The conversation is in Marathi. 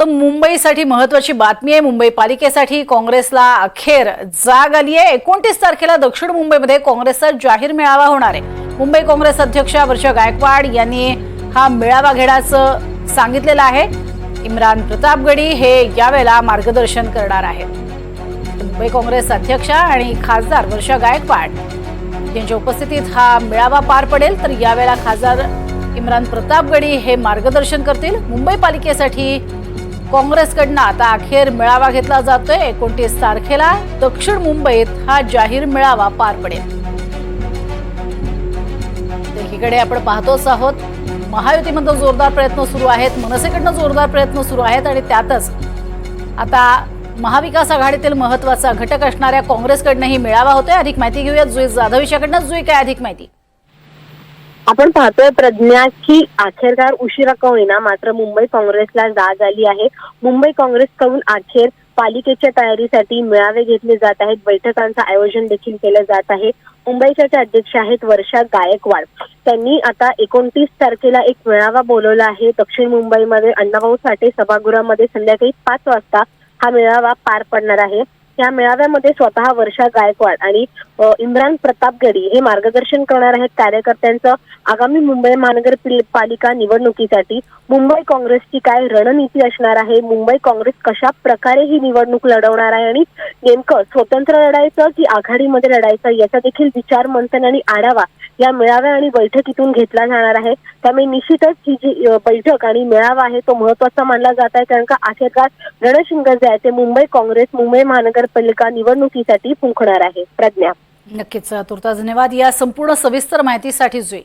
तर मुंबईसाठी महत्वाची बातमी आहे. मुंबई पालिकेसाठी काँग्रेसला अखेर जाग आली आहे. एकोणतीस तारखेला दक्षिण मुंबईमध्ये काँग्रेसचा जाहीर मेळावा होणार आहे. मुंबई काँग्रेस अध्यक्षा वर्षा गायकवाड यांनी हा मेळावा घेण्याचं सांगितलेलं आहे. इम्रान प्रतापगडी हे यावेळेला मार्गदर्शन करणार आहेत. मुंबई काँग्रेस अध्यक्षा आणि खासदार वर्षा गायकवाड यांच्या उपस्थितीत हा मेळावा पार पडेल. तर यावेळेला खासदार इम्रान प्रतापगडी हे मार्गदर्शन करतील. मुंबई पालिकेसाठी काँग्रेसकडनं आता अखेर मेळावा घेतला जातोय. एकोणतीस तारखेला दक्षिण मुंबईत हा जाहीर मेळावा पार पडेल. एकीकडे आपण पाहतोच आहोत महायुतीमध्ये जोरदार प्रयत्न सुरू आहेत मनसेकडनं जोरदार प्रयत्न सुरू आहेत आणि त्यातच आता महाविकास आघाडीतील महत्त्वाचा घटक असणाऱ्या काँग्रेसकडनंही मेळावा होतोय. अधिक माहिती घेऊयात जुई जाधव याच्याकडनं जुई काय अधिक माहिती? आपण पाहतोय प्रज्ञाची अखेरकार उशिरा का होईना मात्र मुंबई काँग्रेसला जाग आली आहे. मुंबई काँग्रेसकडून अखेर पालिकेच्या तयारीसाठी मेळावे घेतले जात आहेत. बैठकांचं आयोजन देखील केलं जात आहे. मुंबईच्या अध्यक्ष आहेत वर्षा गायकवाड त्यांनी आता एकोणतीस तारखेला एक मेळावा बोलवला आहे. दक्षिण मुंबईमध्ये अण्णाभाऊ साठे सभागृहामध्ये संध्याकाळी पाच वाजता हा मेळावा पार पडणार आहे. या मेळाव्यामध्ये स्वतः वर्षा गायकवाड आणि इम्रान प्रतापगडी हे मार्गदर्शन करणार आहेत कार्यकर्त्यांचं. आगामी मुंबई महानगर पालिका निवडणुकीसाठी मुंबई काँग्रेसची काय रणनीती असणार आहे? मुंबई काँग्रेस कशा प्रकारे ही निवडणूक लढवणार आहे? आणि नेमकं स्वतंत्र लढायचं की आघाडीमध्ये लढायचं याचा देखील विचार मंथन आणि आढावा या मेळाव्या आणि बैठकीतून घेतला जाणार आहे. त्यामुळे निश्चितच ही जी बैठक आणि मेळावा आहे तो महत्त्वाचा मानला जात आहे. कारण का अखेरकार रणशिंग जे आहे ते मुंबई काँग्रेस मुंबई महानगरपालिका निवडणुकीसाठी फुंकणार आहे. प्रज्ञा. नक्कीच तुर्ता धन्यवाद. या संपूर्ण सविस्तर माहितीसाठी जुई.